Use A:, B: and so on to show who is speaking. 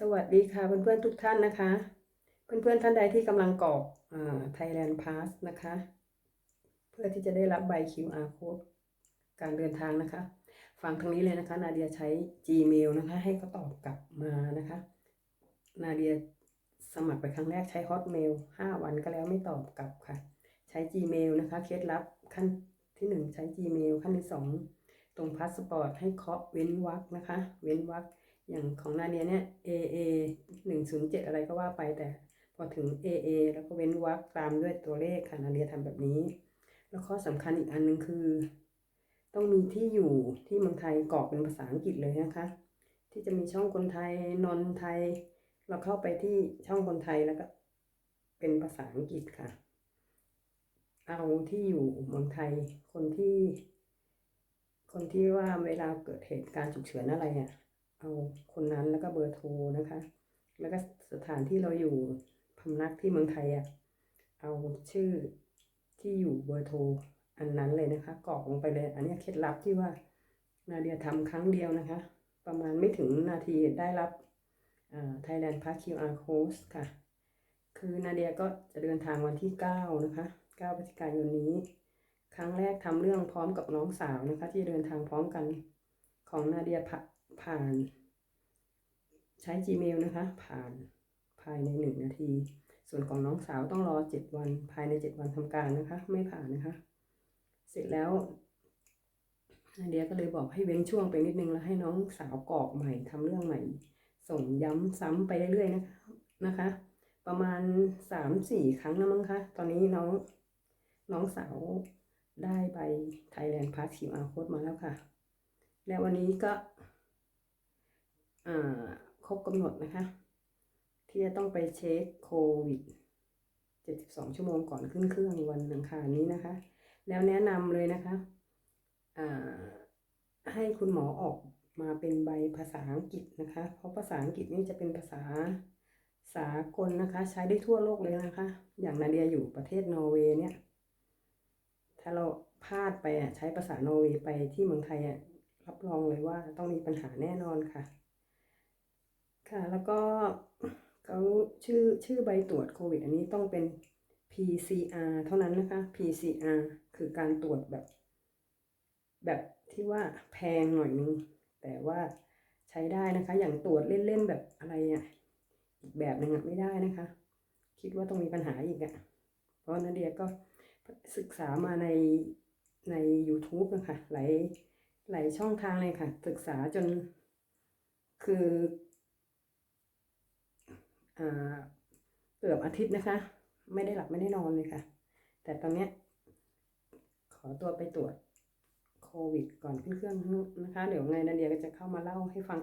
A: สวัสดีค่ะเพื่อนๆทุกท่านนะคะ เพื่อนๆท่านใดที่กำลังกรอกอ่า Thailand Pass นะคะ เพื่อที่จะได้รับใบ QR code การเดินทางนะคะฟังทางนี้เลยนะคะนาเดียใช้ Gmail นะคะ ให้เขาตอบกลับมานะคะ นาเดียสมัครไปครั้งแรกใช้ Hotmail 5 วันก็แล้วไม่ตอบกลับค่ะ ใช้ Gmail นะคะเคล็ดลับขั้นที่ 1 ใช้ Gmail ขั้นที่ 2 ตรงพาสปอร์ตให้เคาะเว้นวรรคนะคะ เว้นวรรค อย่างของนาเดียเนี่ย AA หนึ่งศูนย์เจ็ดอะไรก็ว่าไปแต่พอถึง AA แล้วก็เว้นวรรคตามด้วยตัวเลขค่ะนาเดียทำแบบนี้ แล้วข้อสำคัญอีกอันหนึ่งคือ ต้องมีที่อยู่ที่เมืองไทยกรอกเป็นภาษาอังกฤษเลยนะคะ ที่จะมีช่องคนไทยนนไทย เราเข้าไปที่ช่องคนไทยแล้วก็เป็นภาษาอังกฤษค่ะ เอาที่อยู่เมืองไทยคนที่ คนที่ว่าเวลาเกิดเหตุการณ์ฉุกเฉินอะไรอะ เอาคนนั้นแล้วก็เบอร์โทรนะคะ แล้วก็สถานที่เราอยู่พำนักที่เมืองไทยอะเอาชื่อที่อยู่เบอร์โทรอันนั้นเลยนะคะกรอกลงไปเลย อันนี้เคล็ดลับที่ว่านาเดียทำครั้งเดียวนะคะ ประมาณไม่ถึงนาทีได้รับอ่า Thailand Pass QR Code ค่ะ คือนาเดียก็จะเดินทางวันที่ 9 นะคะ 9พฤศจิกายนนี้ ครั้งแรกทำเรื่องพร้อมกับน้องสาวนะคะ ที่เดินทางพร้อมกันของนาเดีย ผ่าน ใช้ Gmail นะคะ ผ่านภายใน 1 นาที ส่วนของน้องสาวต้องรอ 7 วัน ภายใน 7 วันทำการนะคะ ไม่ผ่านนะคะ เสร็จแล้วนาเดียก็เลยบอกให้เว้นช่วงไปนิดนึงแล้วให้น้องสาวกรอกใหม่ทำเรื่องใหม่ ส่งย้ำซ้ำไปเรื่อยๆนะคะนะคะ ประมาณ3-4ครั้งแล้วมั้งคะตอนนี้น้องน้องสาวได้ใบ Thailand Pass QR Code มาแล้วค่ะ และวันนี้ก็ ครบกำหนดนะคะ ที่จะต้องไปเช็คโควิด 72 ชั่วโมงก่อนขึ้นเครื่องวันอังคารนี้นะคะ แล้วแนะนำเลยนะคะให้คุณหมอออกมาเป็นใบภาษาอังกฤษนะคะ เพราะภาษาอังกฤษนี่จะเป็นภาษาสากลนะคะ ใช้ได้ทั่วโลกเลยนะคะ อย่างนาเดียอยู่ประเทศนอร์เวย์เนี่ย ถ้าเราพลาดไปอะใช้ภาษานอร์เวย์ไปที่เมืองไทยอะรับรองเลยว่าต้องมีปัญหาแน่นอนค่ะ ค่ะ แล้วก็เขาชื่อชื่อใบตรวจโควิด อันนี้ต้องเป็น PCR เท่านั้นนะคะ PCR คือการตรวจแบบ แบบที่ว่าแพงหน่อยนึง แต่ว่าใช้ได้นะคะ อย่างตรวจเล่นๆแบบอะไรอะอีกแบบหนึ่งอะไม่ได้นะคะ คิดว่าต้องมีปัญหาอีกอะ เพราะนาเดียก็ศึกษามาในใน YouTube นะคะหลายหลายช่องทางเลยค่ะ ศึกษาจนคือ เกือบอาทิตย์นะคะ ไม่ได้หลับไม่ได้นอนเลยค่ะ แต่ตอนเนี้ยขอตัวไปตรวจโควิดก่อนขึ้นเครื่องนะคะ เดี๋ยวไงนาเดียก็จะเข้ามาเล่าให้ฟัง